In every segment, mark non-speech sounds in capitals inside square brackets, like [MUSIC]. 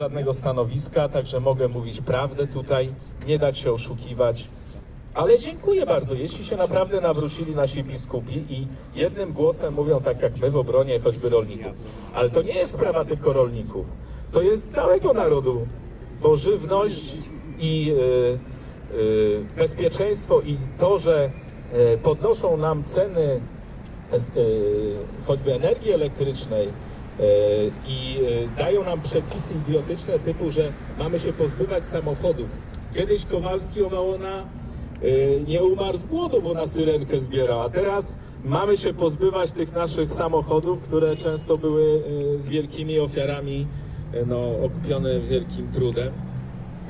żadnego stanowiska, także mogę mówić prawdę tutaj, nie dać się oszukiwać. Ale dziękuję bardzo, jeśli się naprawdę nawrócili nasi biskupi i jednym głosem mówią tak jak my w obronie choćby rolników. Ale to nie jest sprawa tylko rolników, to jest całego narodu, bo żywność i y, y, bezpieczeństwo i to, że y, podnoszą nam ceny choćby energii elektrycznej i y, dają nam przepisy idiotyczne typu, że mamy się pozbywać samochodów. Kiedyś Kowalski o Małona y, nie umarł z głodu, bo na syrenkę zbierał, a teraz mamy się pozbywać tych naszych samochodów, które często były z wielkimi ofiarami no, okupione wielkim trudem.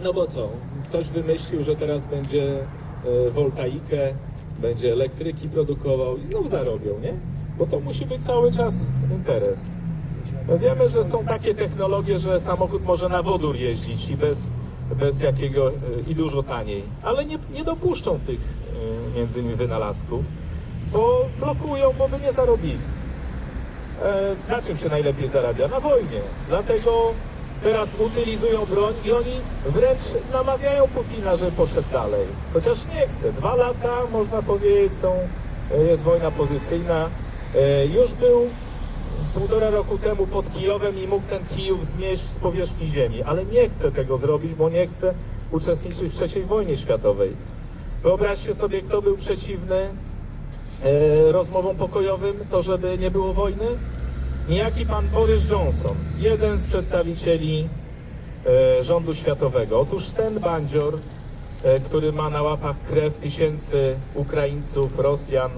No bo co? Ktoś wymyślił, że teraz będzie e, woltaikę, będzie elektryki produkował i znów zarobią, nie? Bo to musi być cały czas interes. No wiemy, że są takie technologie, że samochód może na wodór jeździć i bez, bez jakiego e, i dużo taniej, ale nie, nie dopuszczą tych e, między innymi wynalazków, bo blokują, bo by nie zarobili. E, na czym się najlepiej zarabia? Na wojnie. Dlatego teraz utylizują broń i oni wręcz namawiają Putina, żeby poszedł dalej. Chociaż nie chce. Dwa lata, można powiedzieć, są, jest wojna pozycyjna. Już był półtora roku temu pod Kijowem i mógł ten Kijów zmieść z powierzchni ziemi, ale nie chce tego zrobić, bo nie chce uczestniczyć w trzeciej wojnie światowej. Wyobraźcie sobie, kto był przeciwny e, rozmowom pokojowym, to żeby nie było wojny? Niejaki pan Boris Johnson, jeden z przedstawicieli e, rządu światowego. Otóż ten bandzior, e, który ma na łapach krew tysięcy Ukraińców, Rosjan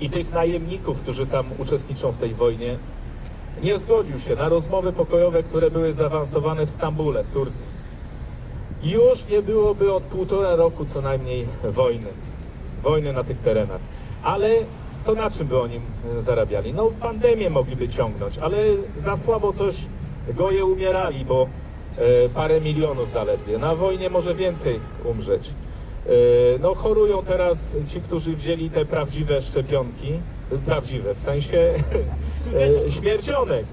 i tych najemników, którzy tam uczestniczą w tej wojnie, nie zgodził się na rozmowy pokojowe, które były zaawansowane w Stambule, w Turcji. Już nie byłoby od półtora roku co najmniej wojny. Wojny na tych terenach. Ale to na czym by oni e, zarabiali? No pandemię mogliby ciągnąć, ale za słabo coś goje umierali, bo e, parę milionów zaledwie. Na wojnie może więcej umrzeć. E, No chorują teraz ci, którzy wzięli te prawdziwe szczepionki, prawdziwe w sensie [LAUGHS] e, śmiercionek.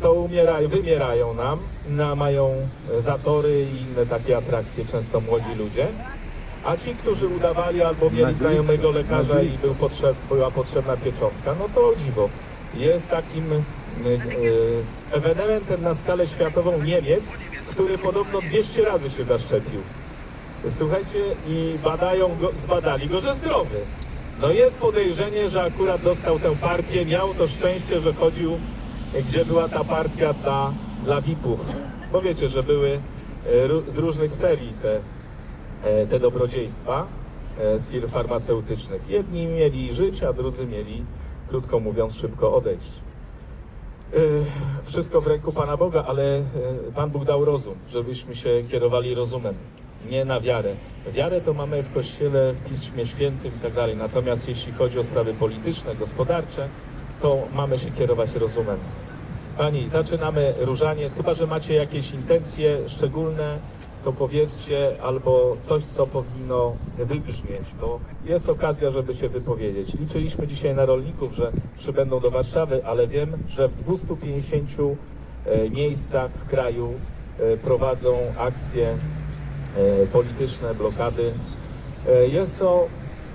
To umierają, wymierają nam, na, mają zatory i inne takie atrakcje, często młodzi ludzie. A ci, którzy udawali albo mieli Na znajomego lekarza i był potrzeb, była potrzebna pieczątka, no to o dziwo. Jest takim e, ewenementem na skalę światową Niemiec, który podobno 200 razy się zaszczepił. Słuchajcie, i badają go, zbadali go, że zdrowy. No jest podejrzenie, że akurat dostał tę partię, miał to szczęście, że chodził, gdzie była ta partia dla, dla VIP-ów. Bo wiecie, że były e, z różnych serii te, e, te dobrodziejstwa e, z firm farmaceutycznych. Jedni mieli żyć, a drudzy mieli, krótko mówiąc, szybko odejść. Wszystko w ręku Pana Boga, ale Pan Bóg dał rozum, żebyśmy się kierowali rozumem, nie na wiarę. Wiarę to mamy w Kościele, w Piśmie Świętym i tak dalej. Natomiast jeśli chodzi o sprawy polityczne, gospodarcze, to mamy się kierować rozumem. Pani, zaczynamy różaniec. Chyba, że macie jakieś intencje szczególne, to powiedzcie albo coś, co powinno wybrzmieć, bo jest okazja, żeby się wypowiedzieć. Liczyliśmy dzisiaj na rolników, że przybędą do Warszawy, ale wiem, że w 250 e, miejscach w kraju e, prowadzą akcje polityczne, blokady. E, Jest to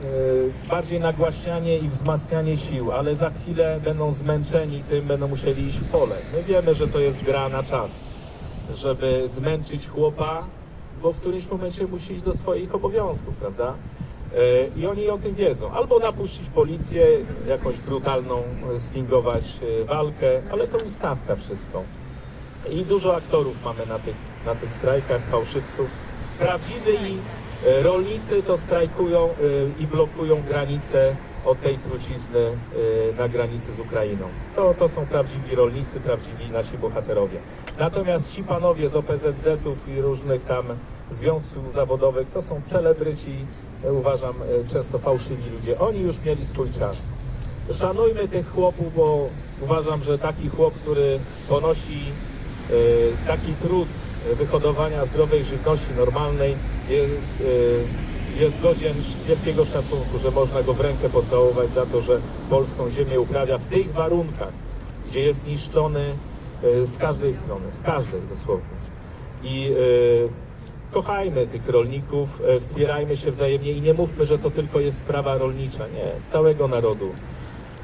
e, bardziej nagłaśnianie i wzmacnianie sił, ale za chwilę będą zmęczeni tym, będą musieli iść w pole. My wiemy, że to jest gra na czas, żeby zmęczyć chłopa, bo w którymś momencie musi iść do swoich obowiązków, prawda? E, I oni o tym wiedzą. Albo napuścić policję, jakąś brutalną, e, sfingować e, walkę, ale to ustawka wszystko. I dużo aktorów mamy na tych, na tych strajkach, fałszywców. Prawdziwi e, rolnicy to strajkują e, i blokują granice od tej trucizny e, na granicy z Ukrainą. To, to są prawdziwi rolnicy, prawdziwi nasi bohaterowie. Natomiast ci panowie z OPZZ-ów i różnych tam związków zawodowych to są celebryci, uważam, często fałszywi ludzie. Oni już mieli swój czas. Szanujmy tych chłopów, bo uważam, że taki chłop, który ponosi taki trud e, wyhodowania zdrowej żywności normalnej jest, e, jest godzien wielkiego szacunku, że można go w rękę pocałować za to, że polską ziemię uprawia w tych warunkach, gdzie jest niszczony e, z każdej strony, z każdej dosłownie. I e, kochajmy tych rolników, e, wspierajmy się wzajemnie i nie mówmy, że to tylko jest sprawa rolnicza. Nie, całego narodu.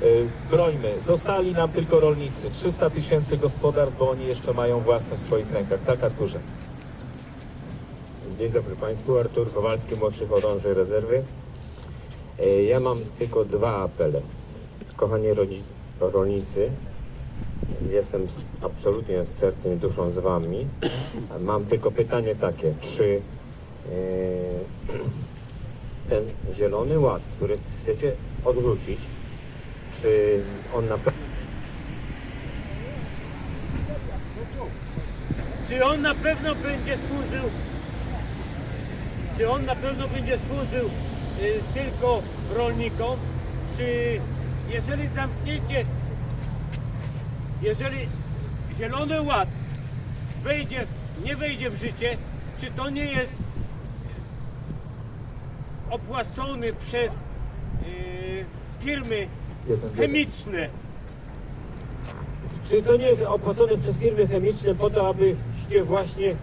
E, brońmy. Zostali nam tylko rolnicy. 300 tysięcy gospodarstw, bo oni jeszcze mają własność w swoich rękach. Tak, Arturze? Dzień dobry Państwu, Artur Kowalski, młodszy chorąży rezerwy. E, Ja mam tylko dwa apele. Kochani rolnicy, jestem absolutnie z sercem i duszą z Wami. Mam tylko pytanie takie, czy e, [CLEARS THROAT] ten zielony ład, który chcecie odrzucić, czy on na pewno Czy on na pewno będzie służył, czy on na pewno będzie służył y, tylko rolnikom, czy jeżeli zamknięcie, jeżeli Zielony Ład wejdzie, nie wejdzie w życie, czy to nie jest opłacony przez y, firmy chemiczne? Czy to nie jest opłacone przez firmy chemiczne po to, abyście właśnie e,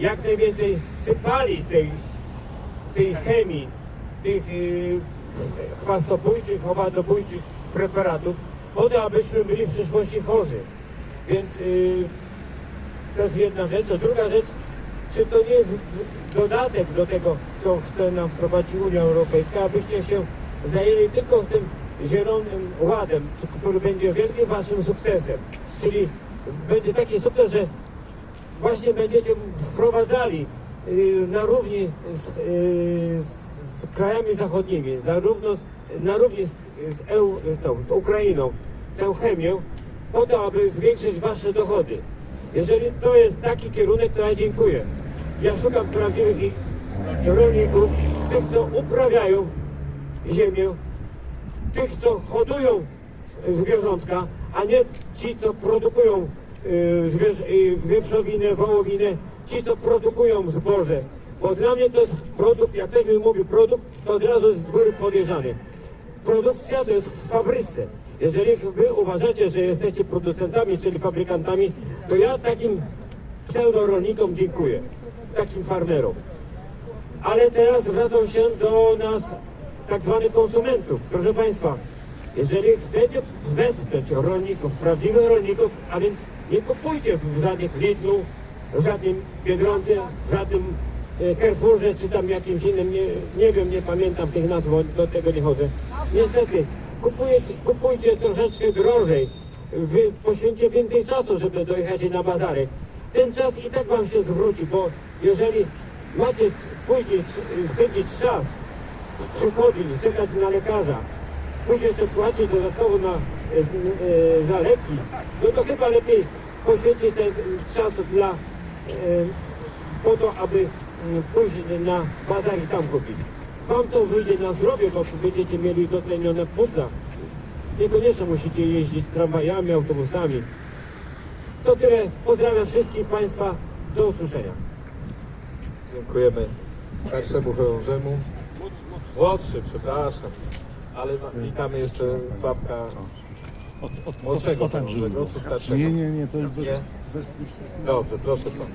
jak najwięcej sypali tej, tej chemii, tych e, chwastobójczych, owadobójczych preparatów, po to, abyśmy byli w przyszłości chorzy. Więc e, to jest jedna rzecz. A druga rzecz, czy to nie jest dodatek do tego, co chce nam wprowadzić Unia Europejska, abyście się zajęli tylko tym zielonym ładem, który będzie wielkim waszym sukcesem. Czyli będzie taki sukces, że właśnie będziecie wprowadzali y, na równi z, y, z krajami zachodnimi, zarówno z, na równi z, z, EU, tą, z Ukrainą, tę chemię, po to, aby zwiększyć wasze dochody. Jeżeli to jest taki kierunek, to ja dziękuję. Ja szukam prawdziwych rolników, tych, co uprawiają ziemię, tych, co hodują zwierzątka, a nie ci, co produkują zwierz- y, wieprzowinę, wołowinę, ci, co produkują zboże. Bo dla mnie to jest produkt, jak ktoś mi mówi produkt, to od razu jest z góry podejrzany. Produkcja to jest w fabryce. Jeżeli wy uważacie, że jesteście producentami, czyli fabrykantami, to ja takim pseudorolnikom dziękuję, takim farmerom. Ale teraz zwracam się do nas, tak zwanych konsumentów. Proszę Państwa, jeżeli chcecie wesprzeć rolników, prawdziwych rolników, a więc nie kupujcie w żadnych Lidlu, w żadnym Biedronce, w żadnym e, Carrefourze, czy tam jakimś innym, nie, nie wiem, nie pamiętam tych nazw, do tego nie chodzę. Niestety, kupujecie, kupujcie troszeczkę drożej, wy poświęćcie więcej czasu, żeby dojechać na bazarek. Ten czas i tak Wam się zwróci, bo jeżeli macie później spędzić czas przychodni, czekać na lekarza, później jeszcze płacić dodatkowo na, e, e, za leki, no to chyba lepiej poświęcić ten czas dla, e, po to, aby mm, pójść na bazar i tam kupić. Wam to wyjdzie na zdrowie, bo będziecie mieli dotlenione płuca. Niekoniecznie musicie jeździć tramwajami, autobusami. To tyle. Pozdrawiam wszystkich Państwa. Do usłyszenia. Dziękujemy starszemu chorążemu. Młodszy, przepraszam. Ale witamy jeszcze Sławka młodszego chorążego, czy starszego? Nie, nie, nie, to jest bez, Nie? bez, Dobrze, proszę Sławek.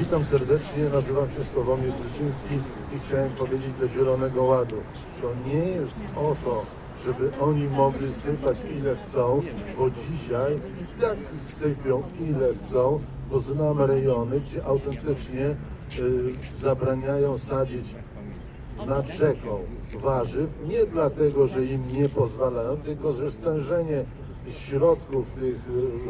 Witam serdecznie, nazywam się Sławomir Gryczyński i chciałem powiedzieć do Zielonego Ładu. To nie jest o to, żeby oni mogli sypać ile chcą, bo dzisiaj i tak sypią ile chcą, bo znam rejony, gdzie autentycznie y, zabraniają sadzić nad rzeką warzyw, nie dlatego, że im nie pozwalają, tylko że stężenie środków tych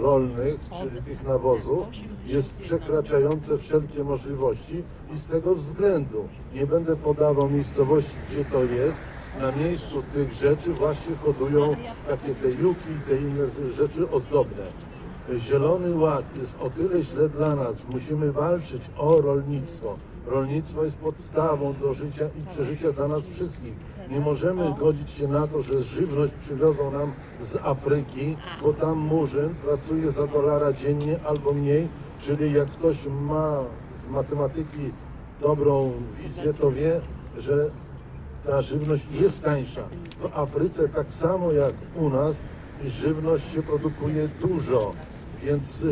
rolnych, czyli tych nawozów, jest przekraczające wszelkie możliwości i z tego względu nie będę podawał miejscowości, gdzie to jest. Na miejscu tych rzeczy właśnie hodują takie te juki i te inne rzeczy ozdobne. Zielony Ład jest o tyle źle dla nas. Musimy walczyć o rolnictwo. Rolnictwo jest podstawą do życia i przeżycia dla nas wszystkich. Nie możemy godzić się na to, że żywność przywiozą nam z Afryki, bo tam murzyn pracuje za dolara dziennie albo mniej. Czyli jak ktoś ma z matematyki dobrą wizję, to wie, że ta żywność jest tańsza. W Afryce tak samo jak u nas żywność się produkuje dużo Więc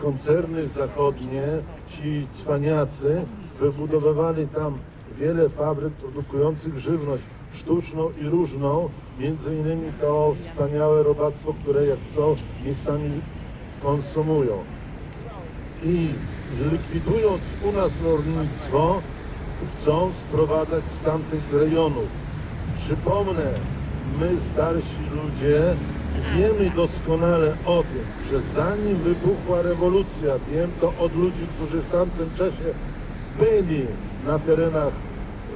koncerny zachodnie, ci cwaniacy, wybudowywali tam wiele fabryk produkujących żywność sztuczną i różną, między innymi to wspaniałe robactwo, które jak chcą, niech sami konsumują. I likwidując u nas rolnictwo, chcą sprowadzać z tamtych rejonów. Przypomnę, my starsi ludzie wiemy doskonale o tym, że zanim wybuchła rewolucja, wiem to od ludzi, którzy w tamtym czasie byli na terenach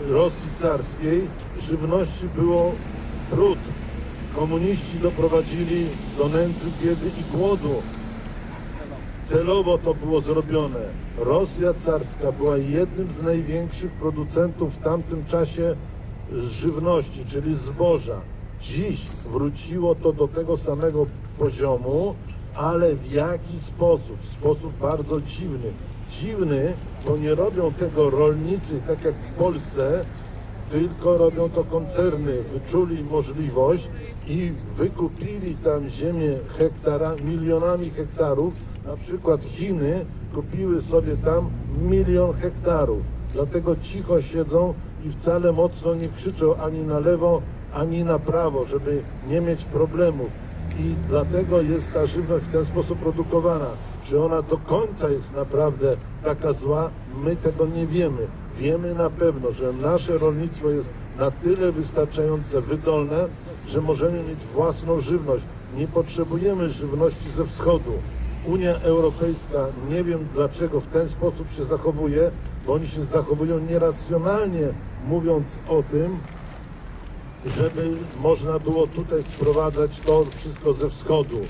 Rosji carskiej, żywności było w brud. Komuniści doprowadzili do nędzy, biedy i głodu. Celowo to było zrobione. Rosja carska była jednym z największych producentów w tamtym czasie żywności, czyli zboża. Dziś wróciło to do tego samego poziomu, ale w jaki sposób? W sposób bardzo dziwny. Dziwny, bo nie robią tego rolnicy, tak jak w Polsce, tylko robią to koncerny. Wyczuli możliwość i wykupili tam ziemię hektara, milionami hektarów. Na przykład Chiny kupiły sobie tam milion hektarów. Dlatego cicho siedzą i wcale mocno nie krzyczą ani na lewo, ani na prawo, żeby nie mieć problemów. I dlatego jest ta żywność w ten sposób produkowana. Czy ona do końca jest naprawdę taka zła? My tego nie wiemy. Wiemy na pewno, że nasze rolnictwo jest na tyle wystarczające, wydolne, że możemy mieć własną żywność. Nie potrzebujemy żywności ze wschodu. Unia Europejska nie wiem dlaczego w ten sposób się zachowuje, bo oni się zachowują nieracjonalnie, mówiąc o tym, żeby można było tutaj sprowadzać to wszystko ze wschodu.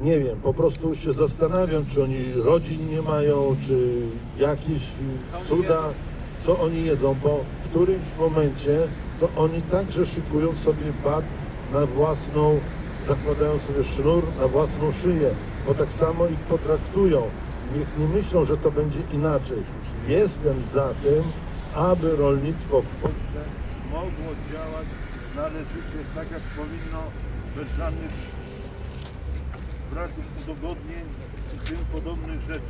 Nie wiem, po prostu się zastanawiam, czy oni rodzin nie mają, czy jakieś cuda, co oni jedzą, bo w którymś momencie to oni także szykują sobie bat na własną, zakładają sobie sznur na własną szyję, bo tak samo ich potraktują. Niech nie myślą, że to będzie inaczej. Jestem za tym, aby rolnictwo w Polsce mogło działać należycie tak jak powinno, bez żadnych braków udogodnień i tym podobnych rzeczy.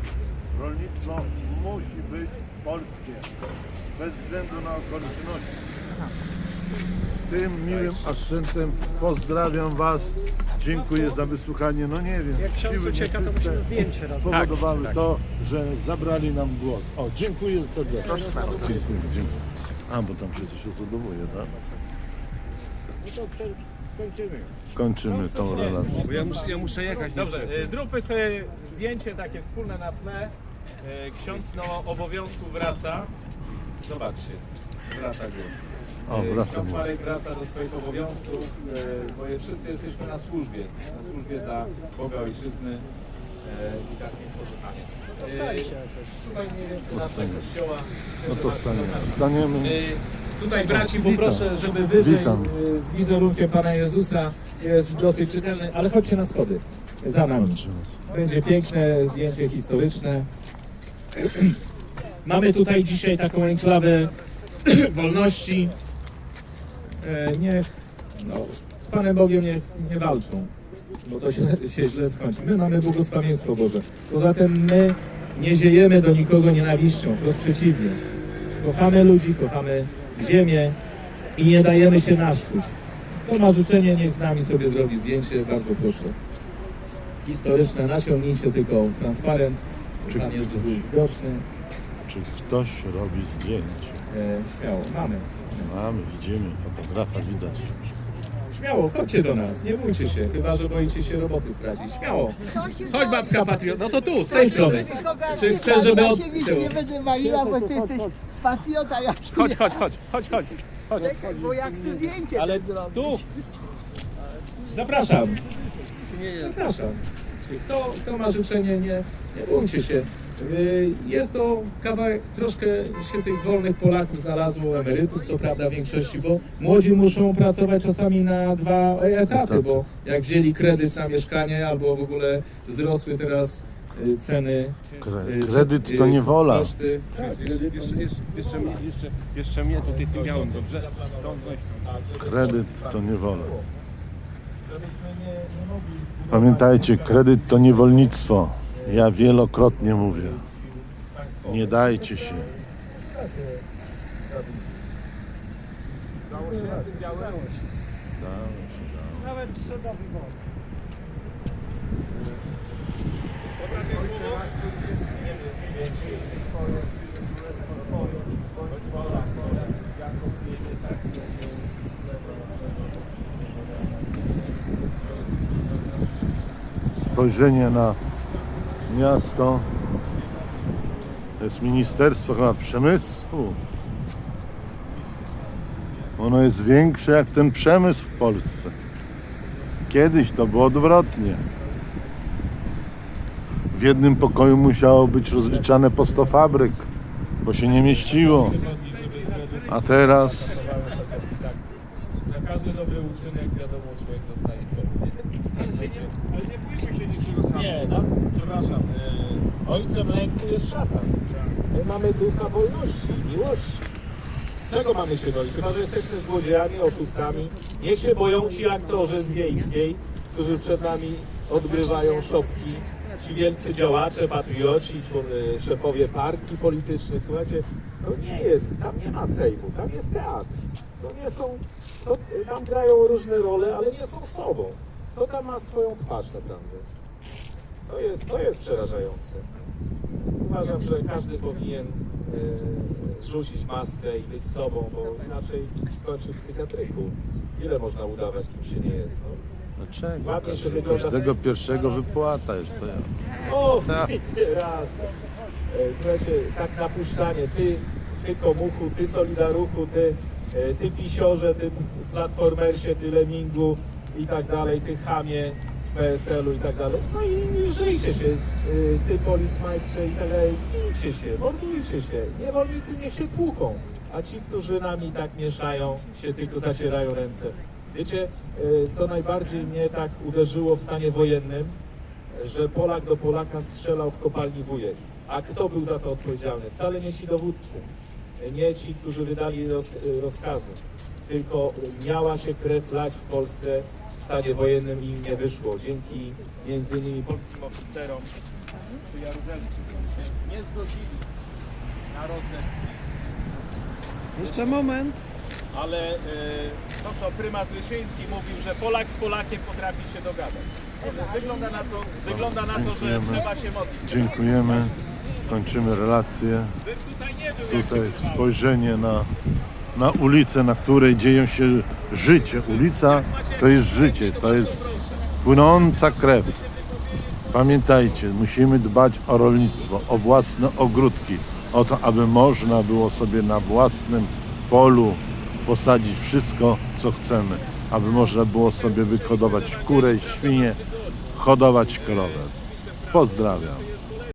Rolnictwo musi być polskie, bez względu na okoliczności. Tym miłym akcentem pozdrawiam Was. Dziękuję za wysłuchanie. No nie wiem, Jak ksiądz siły ucieka, to nieczyste musimy zdjęcie razem. spowodowały to, że zabrali nam głos. O, dziękuję serdecznie. Proszę bardzo. Dziękuję, dziękuję. A, bo tam się coś odbudowuje, tak? No to kończymy. Kończymy tą relację. Bo ja muszę, ja muszę jechać. Dobrze, e, zróbmy sobie zdjęcie takie wspólne na tle. E, Ksiądz do obowiązku wraca. Zobaczcie, wraca głos. O, E, wraca Ksiądz głos. Marek wraca do swoich obowiązków, e, bo wszyscy jesteśmy na służbie, na służbie dla Boga Ojczyzny e, i tak niech pozostanie. E, Tutaj mniej więcej na tle kościoła. No to staniemy. Staniemy. E, Tutaj braci poproszę, żeby wyżej Witam. e, z wizerunkiem Pana Jezusa jest dosyć czytelny, ale chodźcie na schody za nami. Będzie piękne zdjęcie historyczne. [CLEARS THROAT] Mamy tutaj dzisiaj taką enklawę [CLEARS THROAT] wolności. E, Niech no, z Panem Bogiem niech nie walczą, bo to się, [LAUGHS] się źle skończy. My mamy błogosławieństwo Boże. Poza tym my nie ziejemy do nikogo nienawiścią, wprost przeciwnie. Kochamy ludzi, kochamy ziemię i nie dajemy się naszczuć. Kto ma życzenie, niech z nami sobie zrobi zdjęcie, bardzo proszę. Historyczne, naciągnijcie tylko transparent, Pan Jezus był widoczny. Czy ktoś robi zdjęcie? E, śmiało, mamy. Mamy, widzimy, fotografa widać. Śmiało, chodźcie do nas, nie bójcie się, chyba że boicie się roboty stracić. Śmiało. Chodź babka patriot, no to tu, z tej strony. Czy chcesz, żeby od... Ja się mi się nie będę bawiła, bo ty jesteś patriota, ja Chodź, chodź, chodź, chodź, chodź. chodź. Czekaj, bo ja chcę zdjęcie Ale zrobić. tu. Zapraszam. Zapraszam. Kto, kto ma życzenie, nie, nie bójcie się. Yy, Jest to kawałek, troszkę się tych wolnych Polaków znalazło, emerytów, co prawda w większości, bo młodzi muszą pracować czasami na dwa etaty, bo jak wzięli kredyt na mieszkanie albo w ogóle wzrosły teraz yy, ceny. Kre- Kredyt yy, to nie wola. Koszty. Tak, kredyt to Jeszcze, nie jeszcze, jeszcze, mnie- jeszcze, jeszcze mnie tutaj tu miałem, dobrze? Kredyt to nie wola. żebyśmy nie, nie mogli zbudować... Pamiętajcie, kredyt to niewolnictwo. Ja wielokrotnie mówię. Nie dajcie się. Dało się na tym białym? Nawet trzeba wyborów. Spojrzenie na miasto. To jest Ministerstwo chyba Przemysłu. Ono jest większe jak ten przemysł w Polsce. Kiedyś to było odwrotnie. W jednym pokoju musiało być rozliczane po 100 fabryk, bo się nie mieściło. A teraz. Za każdy dobry uczynek, wiadomo, człowiek dostaje to. Wiecie? Ale nie bójmy się niczego samego. Nie, no, przepraszam. y, Ojcem lęku jest szatan. My mamy ducha wolności, miłości. Czego mamy się boić? Chyba, że jesteśmy złodziejami, oszustami. Niech się boją ci aktorzy z wiejskiej, którzy przed nami odgrywają szopki. Ci wielcy działacze, patrioci, y, szefowie partii politycznych. Słuchajcie, to nie jest, tam nie ma Sejmu, tam jest teatr. To nie są, to, y, tam grają różne role, ale nie są sobą. To tam ma swoją twarz naprawdę. To jest, to jest przerażające. Uważam, że każdy powinien e, zrzucić maskę i być sobą, bo inaczej skończy w psychiatryku. Ile można udawać, kim się nie jest? No. Dlaczego? Ładnie się wygląda. Każdego pierwszego wypłata jest to ja. O, Tak. raz. No. E, Słuchajcie, tak napuszczanie, ty, ty komuchu, ty solidaruchu, ty, e, ty pisiorze, ty platformersie, ty lemingu i tak dalej, ty chamie z PSL-u i tak dalej. No i, żyjcie się, e, ty policmajstrze i tak dalej, bijcie się, mordujcie się. Niewolnicy niech się tłuką, a ci, którzy nami tak mieszają, się tylko zacierają ręce. Wiecie, e, co najbardziej mnie tak uderzyło w stanie wojennym? że Polak do Polaka strzelał w kopalni wujek. A kto był za to odpowiedzialny? Wcale nie ci dowódcy, nie ci, którzy wydali roz, rozkazy, tylko miała się krew lać w Polsce w stanie wojennym i im nie wyszło. Dzięki między innymi polskim oficerom czy Jaruzelskim się nie zgodzili na rozlew Jeszcze moment. ale e, to, co prymas Wyszyński mówił, że Polak z Polakiem potrafi się dogadać. Wygląda na to, wygląda na to że trzeba się modlić. Dziękujemy. Kończymy relację. Tutaj spojrzenie na, na ulicę, na której dzieją się życie. Ulica to jest życie, to jest płynąca krew. Pamiętajcie, musimy dbać o rolnictwo, o własne ogródki, o to, aby można było sobie na własnym polu posadzić wszystko, co chcemy, aby można było sobie wyhodować kurę, świnie, hodować krowę. Pozdrawiam.